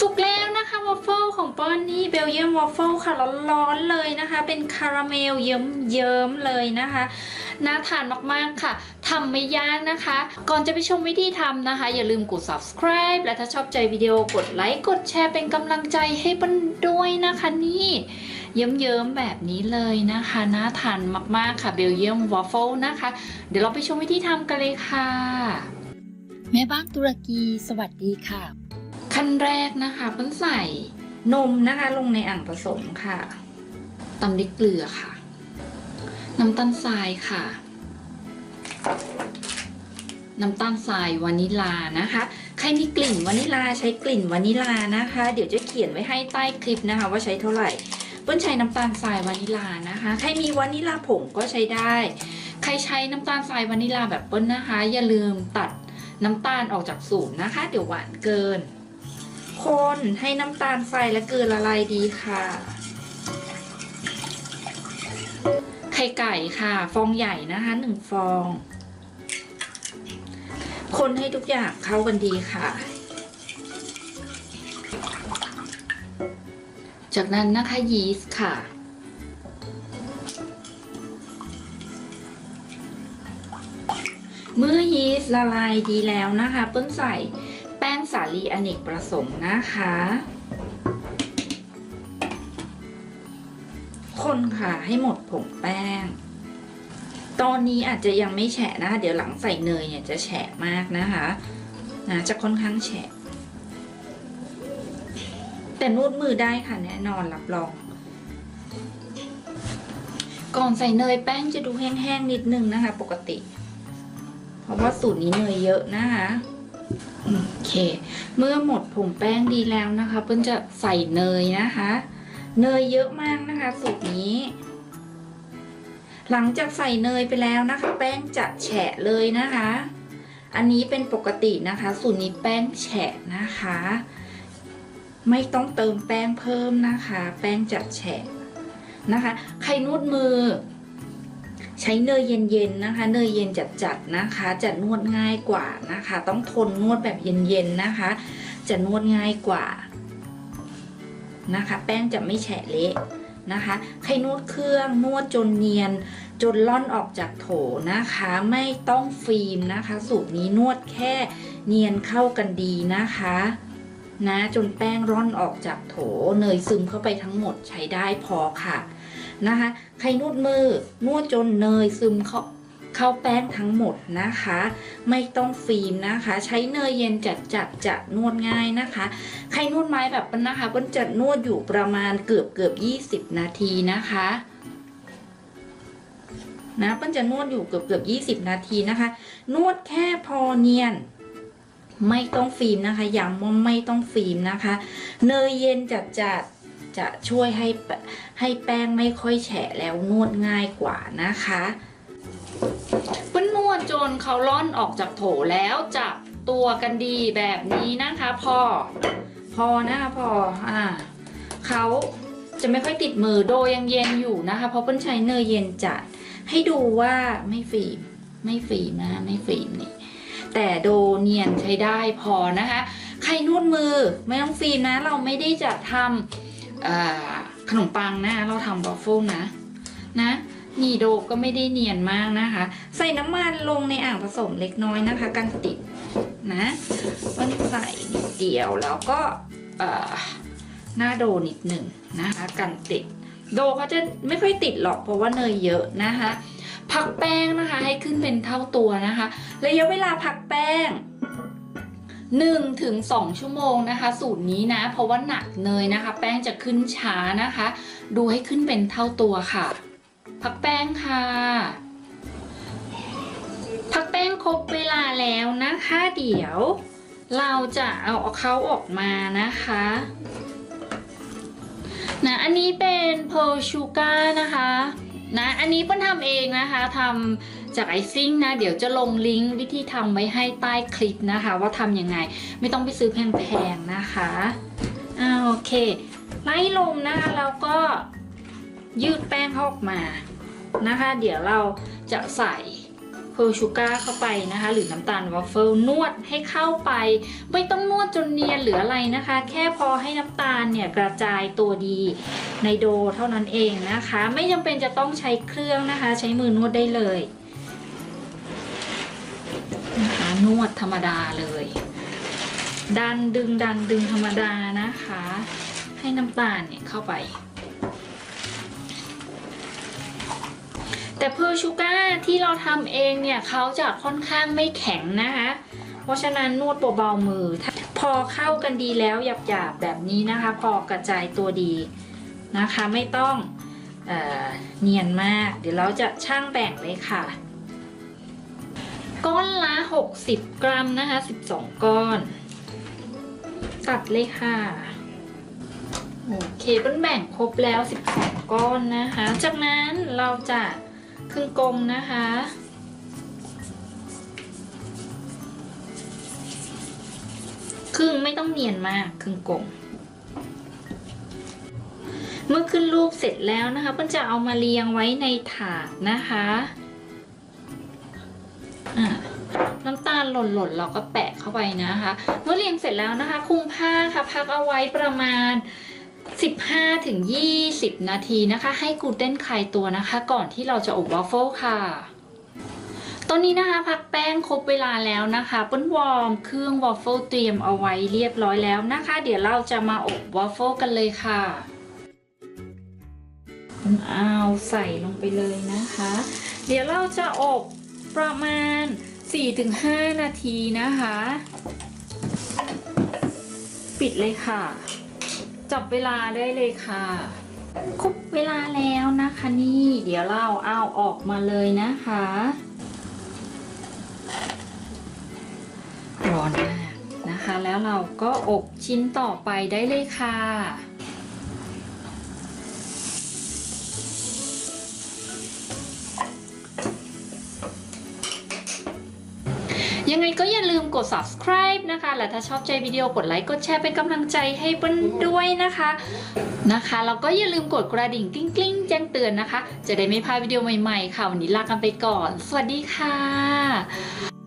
สุกแล้วนะคะวอฟเฟิลของป้อนนี่เบลเยียมวอฟเฟิลค่ะร้อนๆเลยนะคะ เป็นคาราเมลเยิ้มๆเลยนะคะน่าทานมากๆค่ะทำไม่ยากนะคะ ก่อนจะไปชมวิธีทำนะคะ อย่าลืมกด subscribe และถ้าชอบใจวิดีโอกดไลค์กดแชร์เป็นกำลังใจให้ปันด้วยนะคะนี่เยิ้มๆแบบนี้เลยนะคะน่าทานมากๆค่ะเบลเยียมวอฟเฟิลนะคะ เดี๋ยวเราไปชมวิธีทำกันเลยค่ะ แม่บ้านตุรกี สวัสดีค่ะ ขั้นแรกนะคะเปิ้ลใส่นมนะคะลงในอ่างผสมค่ะตำด้วยเกลือค่ะ น้ำตาลทรายค่ะ น้ำตาลทรายวานิลานะคะ ใครมีกลิ่นวานิลาใช้กลิ่นวานิลานะคะ เดี๋ยวจะเขียนไว้ให้ใต้คลิปนะคะ ว่าใช้เท่าไหร่เปิ้ลใช้น้ำตาลทรายวานิลานะคะ ใครมีวานิลาผงก็ใช้ได้ ใครใช้น้ำตาลทรายวานิลาแบบเปิ้ลนะคะ อย่าลืมตัดน้ำตาลออกจากสูตรนะคะ เดี๋ยวหวานเกิน คนให้น้ำตาลทรายและเกลือละลายดีค่ะ ไข่ไก่ค่ะ ฟองใหญ่นะคะหนึ่งฟอง คนให้ทุกอย่างเข้ากันดีค่ะ จากนั้นนะคะยีสต์ค่ะเมื่อยีสต์ละลายดีแล้วนะคะเปิ้ลใส่ สาลีอเนกประสงค์นะคะ คนค่ะให้หมดผงแป้ง ตอนนี้อาจจะยังไม่แฉะนะคะ เดี๋ยวหลังใส่เนยเนี่ยจะแฉะมากนะคะนะจะค่อนข้างแฉะ แต่นวดมือได้ค่ะแน่นอนรับรอง ก่อนใส่เนยแป้งจะดูแห้งๆนิดนึงนะคะ ปกติ เพราะว่าสูตรนี้เนยเยอะนะคะ โอเค เมื่อหมดผงแป้งดีแล้วนะคะ เปิ้ลจะใส่เนยนะคะ เนยเยอะมากนะคะสูตรนี้ หลังจากใส่เนยไปแล้วนะคะ แป้งจะแฉะเลยนะคะ อันนี้เป็นปกตินะคะ สูตรนี้แป้งแฉะนะคะ ไม่ต้องเติมแป้งเพิ่มนะคะ แป้งจะแฉะนะคะ ใครนวดมือ ใช้เนยเย็นๆนะคะ เนยเย็นจัดๆนะคะ จะนวดง่ายกว่านะคะ ต้องทนนวดแบบเย็นๆนะคะ จะนวดง่ายกว่านะคะ แป้งจะไม่แฉะเละนะคะใครนวดเครื่องนวดจนเนียน จนล่อนออกจากโถนะคะ ไม่ต้องฟิล์มนะคะ สูตรนี้นวดแค่เนียนเข้ากันดีนะคะ นะ จนแป้งร่อนออกจากโถเนยซึมเข้าไปทั้งหมดใช้ได้พอค่ะนะคะใครนวดมือนวดจนเนยซึมเข้าเข้าแป้งทั้งหมดนะคะ ไม่ต้องฟิล์มนะคะ ใช้เนยเย็นจัดจัดจะนวดง่ายนะคะ ใครนวดไม้แบบนั้นะคะเปิ้ลจะนวดอยู่ประมาณเกือบเกือบ20นาทีนะคะนะเปิ้ลจะนวดอยู่เกือบเกือบ20 นาทีนะคะ นวดแค่พอเนียน ไม่ต้องฟิล์มนะคะย้ำว่าไม่ต้องฟิล์มนะคะ เนยเย็นจัดจัดจะช่วยให้ให้แป้งไม่ค่อยแฉะแล้วนวดง่ายกว่านะคะเปิ้ลนวดจนเขาล่อนออกจากโถแล้วจับตัวกันดีแบบนี้นะคะพอพอนะคะพออ่าเขาจะไม่ค่อยติดมือโดยยังเย็นอยู่นะคะ เพราะเปิ้ลใช้เนยเย็นจัดให้ดูว่าไม่ฟิล์มไม่ฟิล์มนะไม่ฟิล์มนี่ แต่โดเนียนใช้ได้พอนะคะ ใครนวดมือไม่ต้องฟิล์มนะ เราไม่ได้จะทำขนมปังนะ เราทำวอฟเฟิลนะนะนี่โดก็ไม่ได้เนียนมากนะคะ ใส่น้ำมันลงในอ่างผสมเล็กน้อยนะคะ กันติดนะมันใส่นิดเดียวแล้วก็หน้าโดนิดหนึ่งนะคะ กันติด โดเขาจะไม่ค่อยติดหรอกเพราะว่าเนยเยอะนะคะ พักแป้งนะคะ ให้ขึ้นเป็นเท่าตัวนะคะ ระยะเวลาพักแป้ง1ถึง2ชั่วโมงนะคะ สูตรนี้นะ เพราะว่าหนักเนยนะคะ แป้งจะขึ้นช้านะคะ ดูให้ขึ้นเป็นเท่าตัวค่ะ พักแป้งค่ะ พักแป้งครบเวลาแล้วนะคะเดี๋ยว เราจะเอาเขาออกมานะคะนะอันนี้เป็นเพลชูการ์นะคะ นะ อันนี้เปิ้ลทำเองนะคะทำจากไอซิ่งนะ เดี๋ยวจะลงลิงก์วิธีทำไว้ให้ใต้คลิปนะคะ ว่าทำยังไง ไม่ต้องไปซื้อแพงๆนะคะอ่าโอเค ไล่ลมนะคะแล้วก็ยืดแป้งออกมานะคะ เดี๋ยวเราจะใส่ เพร์ลชูการ์เข้าไปนะคะ หรือน้ำตาลวัฟเฟิลนวดให้เข้าไป ไม่ต้องนวดจนเนียนหรืออะไรนะคะ แค่พอให้น้ำตาลเนี่ยกระจายตัวดีในโดเท่านั้นเองนะคะ ไม่จำเป็นจะต้องใช้เครื่องนะคะ ใช้มือนวดได้เลยนะคะนวดธรรมดาเลย ดันดึงดันดึงธรรมดานะคะ ให้น้ำตาลเนี่ยเข้าไป แต่เพอร์ชูก้าที่เราทำเองเนี่ยเขาจะค่อนข้างไม่แข็งนะคะ เพราะฉะนั้นนวดเบาๆมือ พอเข้ากันดีแล้วหยาบๆแบบนี้นะคะ พอกระจายตัวดีนะคะ ไม่ต้องเอเนียนมาก เดี๋ยวเราจะช่างแบ่งเลยค่ะ ก้อนละ 60 กรัมนะคะ 12 ก้อน ตัดเลยค่ะโอเคเป็นแบ่งครบแล้ว 12 ก้อนนะคะ จากนั้นเราจะ ครึ่งกลมนะคะ ครึ่งไม่ต้องเนียนมากครึ่งกลม เมื่อขึ้นรูปเสร็จแล้วนะคะเปิ้ลจะเอามาเรียงไว้ในถาดนะคะะน้ำตาลหล่นๆเราก็แปะเข้าไปนะคะ เมื่อเรียงเสร็จแล้วนะคะคลุมผ้าค่ะพักเอาไว้ประมาณ 15ถึง20 นาทีนะคะ ให้กูเตนคลายตัวนะคะ ก่อนที่เราจะอบวอฟเฟิลค่ะตอนนี้นะคะพักแป้งครบเวลาแล้วนะคะเปิ้ลวอร์มเครื่องวอฟเฟิลเตรียมเอาไว้เรียบร้อยแล้วนะคะ เดี๋ยวเราจะมาอบวอฟเฟิลกันเลยค่ะเอาใส่ลงไปเลยนะคะ เดี๋ยวเราจะอบประมาณ 4-5 นาทีนะคะ ปิดเลยค่ะ จับเวลาได้เลยค่ะครบเวลาแล้วนะคะนี่เดี๋ยวเราเอาออกมาเลยนะคะ ร้อนมากนะคะ แล้วเราก็อบชิ้นต่อไปได้เลยค่ะ ยังไงก็อย่าลืมกด subscribe นะคะ และถ้าชอบใจวิดีโอกดไลค์กดแชร์เป็นกำลังใจให้เปิ้ลด้วยนะคะนะคะแล้วก็อย่าลืมกดกระดิ่งกลิ้งกริ๊งๆแจ้งเตือนนะคะ จะได้ไม่พลาดวิดีโอใหม่ๆค่ะวันนี้ลากันไปก่อน สวัสดีค่ะ